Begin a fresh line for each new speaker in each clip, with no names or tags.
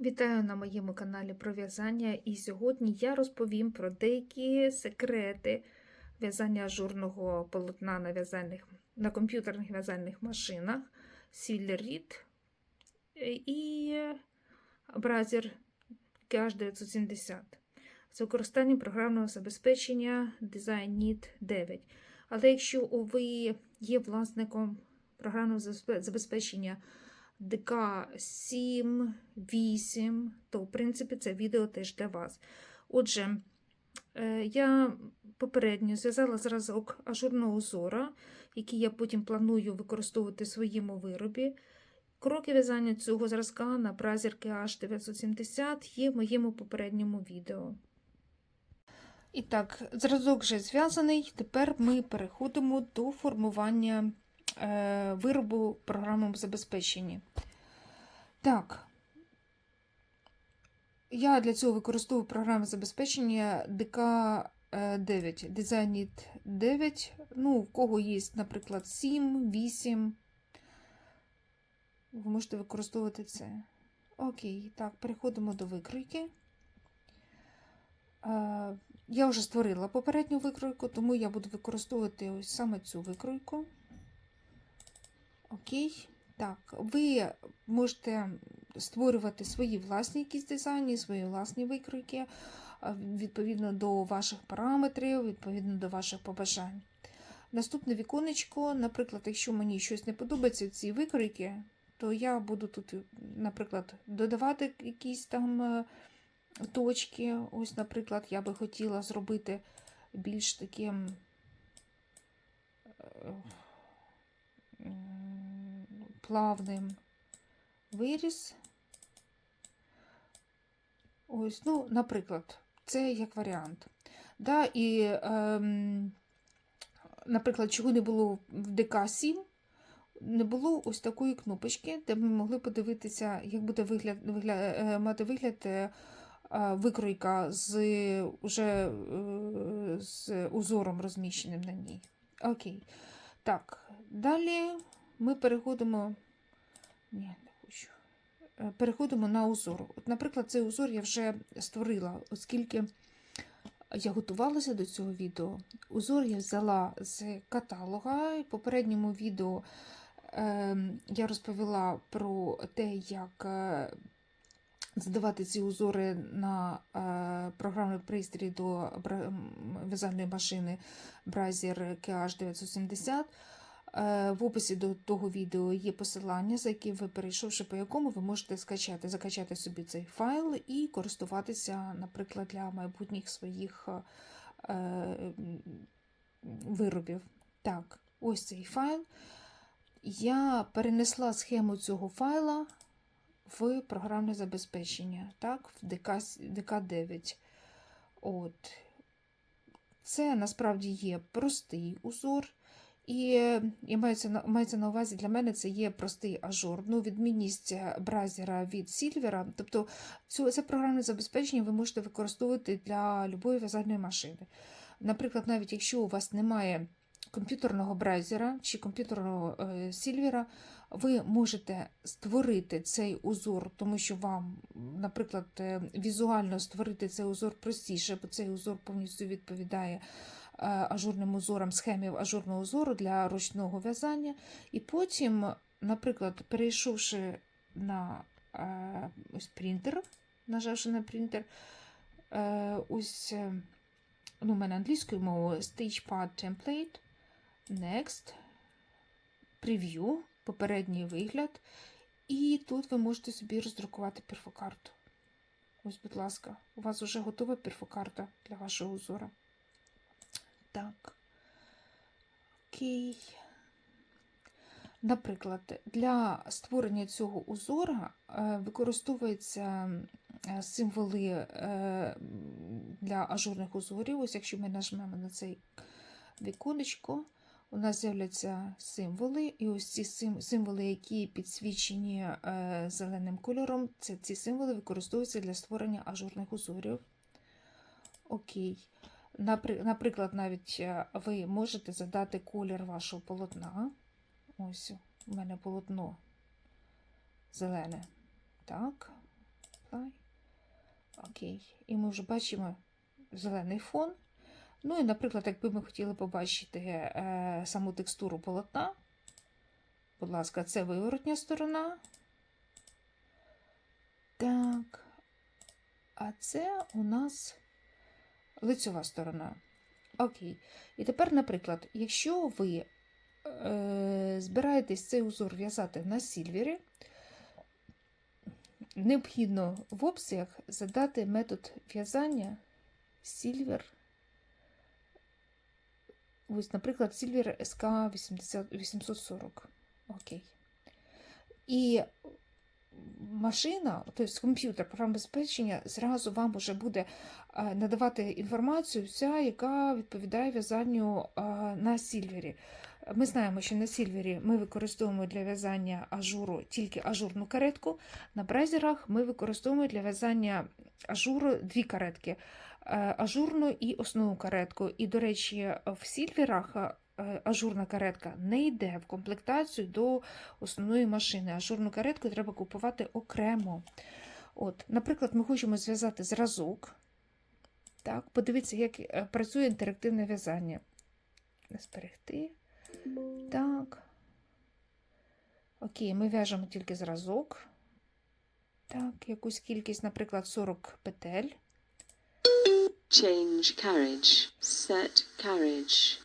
Вітаю на моєму каналі про в'язання, і сьогодні я розповім про деякі секрети в'язання ажурного полотна на, в'язальних, на комп'ютерних в'язальних машинах Сіллеріт і бразер KH970 з використанням програмного забезпечення Design Need 9. Але якщо ви є власником програмного забезпечення ДК 7, 8, то, в принципі, це відео теж для вас. Отже, е, я попередньо зв'язала зразок ажурного узора, який я потім планую використовувати в своєму виробі. Кроки в'язання цього зразка на бразерки H970 є в моєму попередньому відео. І так, зразок вже зв'язаний. Тепер ми переходимо до формування виробу в програмному забезпеченні. Так, я для цього використовую програмне забезпечення DK9, Design 9. Ну, в кого є, наприклад, 7, 8. Ви можете використовувати це. Окей, так, переходимо до викройки. Я вже створила попередню викройку, тому я буду використовувати ось саме цю викройку. Окей. Так, ви можете створювати свої власні якісь дизайни, свої власні викройки, відповідно до ваших параметрів, відповідно до ваших побажань. Наступне віконечко, наприклад, якщо мені щось не подобається в цій викройки, то я буду тут, наприклад, додавати якісь там е, точки. Ось, наприклад, я би хотіла зробити більш таким. Е, плавним виріз. Ось, ну, наприклад, це як варіант. Да, І, ем, наприклад, чого не було в ДК-7, не було ось такої кнопочки, де ми могли подивитися, як буде вигляд, вигляд, мати вигляд е, викройка з уже е, з узором розміщеним на ній. Окей. Так, далі ми переходимо. Ні, не хочу. Е, Переходимо на узор. От, Наприклад, цей узор я вже створила, оскільки я готувалася до цього відео. Узор я взяла з каталога. В попередньому відео е, я розповіла про те, як е, задавати ці узори на е, програмний пристрій до в'язальної машини Brazier KH970. Е, в описі до того відео є посилання, за яким ви перейшовши, по якому ви можете скачати, закачати собі цей файл і користуватися, наприклад, для майбутніх своїх е, виробів. Так, ось цей файл. Я перенесла схему цього файла в програмне забезпечення, так, в ДК, ДК9. От. Це насправді є простий узор. І і мається мається на увазі для мене це є простий ажур. Ну, Відмінність бразера від сільвера. Тобто цю, це програмне забезпечення ви можете використовувати для будь-якої в'язальної машини. Наприклад, навіть якщо у вас немає комп'ютерного бразера чи комп'ютерного е, сільвера, ви можете створити цей узор, тому що вам, наприклад, е, візуально створити цей узор простіше, бо цей узор повністю відповідає. Ажурним узорам схемів ажурного узору для ручного в'язання. І потім, наприклад, перейшовши на ось принтер, нажавши на принтер, ось ну, у мене англійською мовою StagePad Template, Next, Preview, попередній вигляд. І тут ви можете собі роздрукувати перфокарту. Ось, будь ласка, у вас вже готова перфокарта для вашого узора. Так. Окей. Наприклад, для створення цього узора е, використовуються символи е, для ажурних узорів. Ось якщо ми нажмемо на цей віконечко, у нас з'являться символи, і ось ці символи, які підсвічені е, зеленим кольором, це ці символи використовуються для створення ажурних узорів. Окей. Наприклад, навіть е, ви можете задати колір вашого полотна. Ось у мене полотно зелене. Так, Окей. І ми вже бачимо зелений фон. Ну і, наприклад, якби ми хотіли побачити е, саму текстуру полотна, будь ласка, це виворотня сторона. Так. А це у нас лицьова сторона. Окей. І тепер, наприклад, якщо ви е, збираєтесь цей узор в'язати на сільвері, необхідно в опціях задати метод в'язання Silver. Ось, наприклад, Silver SK 840. Окей. І машина, тобто комп'ютер, програмне забезпечення, зразу вам вже буде е, надавати інформацію, вся, яка відповідає в'язанню е, на сільвері. Ми знаємо, що на сільвері ми використовуємо для в'язання ажуру тільки ажурну каретку. На бразерах ми використовуємо для в'язання ажуру дві каретки е, ажурну і основну каретку. І, до речі, в сільверах ажурна каретка не йде в комплектацію до основної машини. Ажурну каретку треба купувати окремо. От, Наприклад, ми хочемо зв'язати зразок. Так, Подивіться, як е, працює інтерактивне в'язання. Зберегти. Так. Окей, ми в'яжемо тільки зразок. Так, якусь кількість, наприклад, 40 петель.
Change carriage. Set carriage.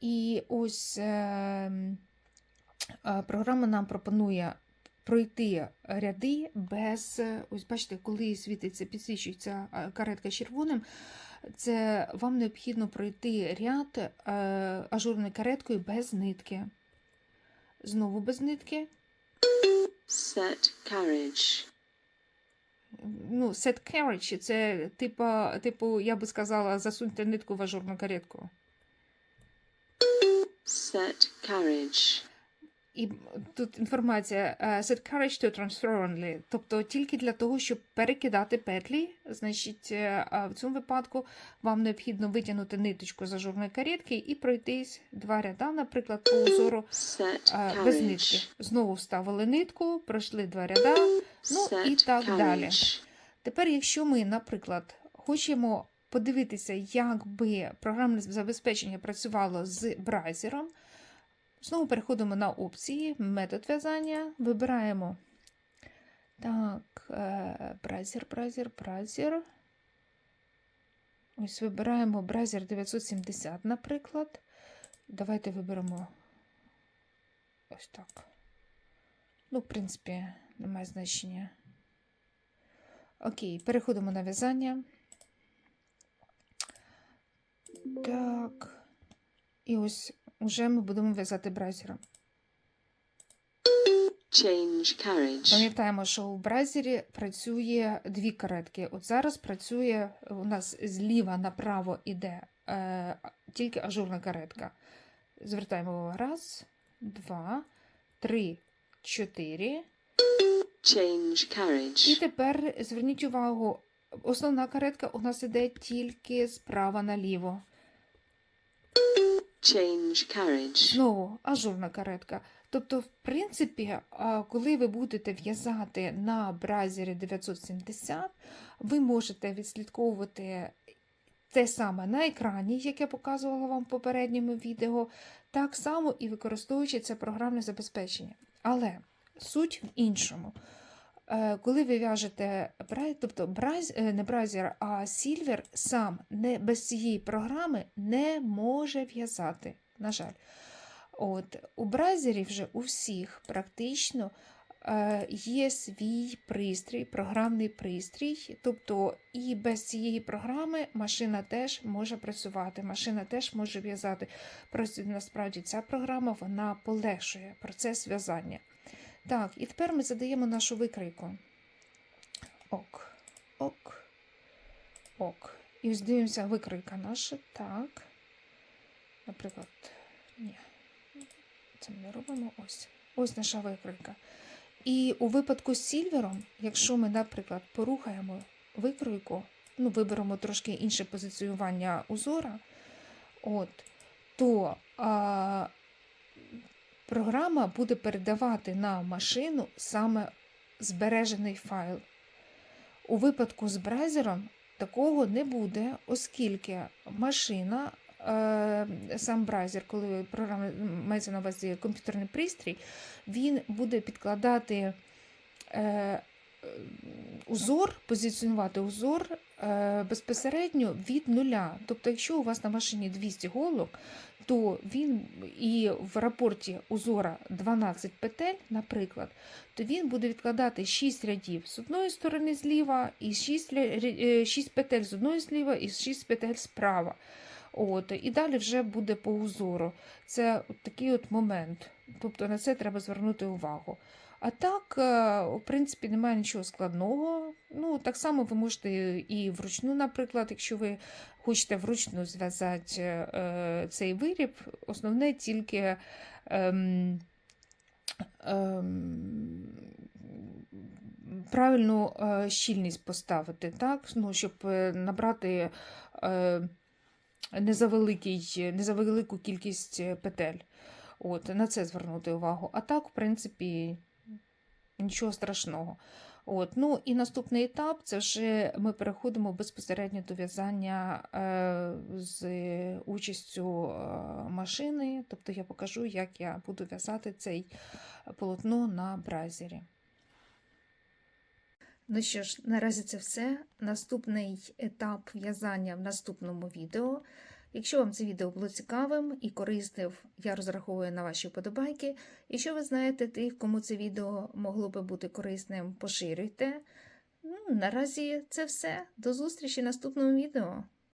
І ось е, е, програма нам пропонує пройти ряди без, е, ось бачите, коли світиться, підсвічується е, каретка червоним, це вам необхідно пройти ряд ажурною кареткою без нитки. Знову без нитки.
Set carriage.
Ну, set carriage це типу, типу, я би сказала, засуньте нитку в ажурну каретку.
Set carriage.
І тут інформація е, set carriage to transfer only, тобто тільки для того, щоб перекидати петлі, значить, е, в цьому випадку вам необхідно витягнути ниточку з ажурної каретки і пройтись два ряда, наприклад, по узору е, без нитки. Знову вставили нитку, пройшли два ряда. Ну, і
Set
так далі. Тепер, якщо ми, наприклад, хочемо подивитися, як би програмне забезпечення працювало з бразером, знову переходимо на опції, метод в'язання, вибираємо так, е, бразер, бразер, бразер. Ось вибираємо бразер 970, наприклад. Давайте виберемо ось так. Ну, в принципі, немає значення. Окей, переходимо на в'язання. Так. І ось уже ми будемо в'язати бразером.
Change carriage.
Пам'ятаємо, що у бразері працює дві каретки. От зараз працює у нас зліва направо іде е, тільки ажурна каретка. Звертаємо увагу. Раз, два, три, чотири.
Change
І тепер зверніть увагу, основна каретка у нас іде тільки справа наліво.
Change carriage.
Знову ажурна каретка. Тобто, в принципі, коли ви будете в'язати на бразері 970, ви можете відслідковувати те саме на екрані, як я показувала вам в попередньому відео, так само і використовуючи це програмне забезпечення. Але суть в іншому. Е, Коли ви в'яжете бра- тобто браз, е, не бразер, а сільвер сам не, без цієї програми не може в'язати. На жаль. От, у бразері вже у всіх практично е, є свій пристрій, програмний пристрій. Тобто і без цієї програми машина теж може працювати, машина теж може в'язати. Просто насправді ця програма вона полегшує процес в'язання. Так, і тепер ми задаємо нашу викрийку. Ок, ок, ок. І ось дивимося, викрийка наша. Так. Наприклад, ні. Це ми не робимо ось. Ось наша викройка. І у випадку з сільвером, якщо ми, наприклад, порухаємо викройку, ну, виберемо трошки інше позиціювання узора, от, то а, програма буде передавати на машину саме збережений файл. У випадку з брайзером такого не буде, оскільки машина, е, сам брайзер, коли програма мається на увазі комп'ютерний пристрій, він буде підкладати е, узор, позиціонувати узор безпосередньо від нуля. Тобто, якщо у вас на машині 200 голок, то він і в рапорті узора 12 петель, наприклад, то він буде відкладати 6 рядів з одної сторони зліва, і 6, 6 петель з одної зліва, і 6 петель справа. От, і далі вже буде по узору. Це от такий от момент. Тобто на це треба звернути увагу. А так, е, в принципі, немає нічого складного. Ну, так само ви можете і вручну, наприклад, якщо ви хочете вручну зв'язати е, цей виріб, основне тільки ем, ем, правильну е, щільність поставити, так? Ну, щоб набрати е, не за, кількість петель. От, на це звернути увагу. А так, в принципі, нічого страшного. От, ну і наступний етап це вже ми переходимо безпосередньо до в'язання е, з участю е, машини. Тобто я покажу, як я буду в'язати цей полотно на бразері. Ну що ж, наразі це все. Наступний етап в'язання в наступному відео. Якщо вам це відео було цікавим і корисним, я розраховую на ваші вподобайки. Якщо ви знаєте тих, кому це відео могло би бути корисним, поширюйте. Ну, наразі це все. До зустрічі в наступному відео.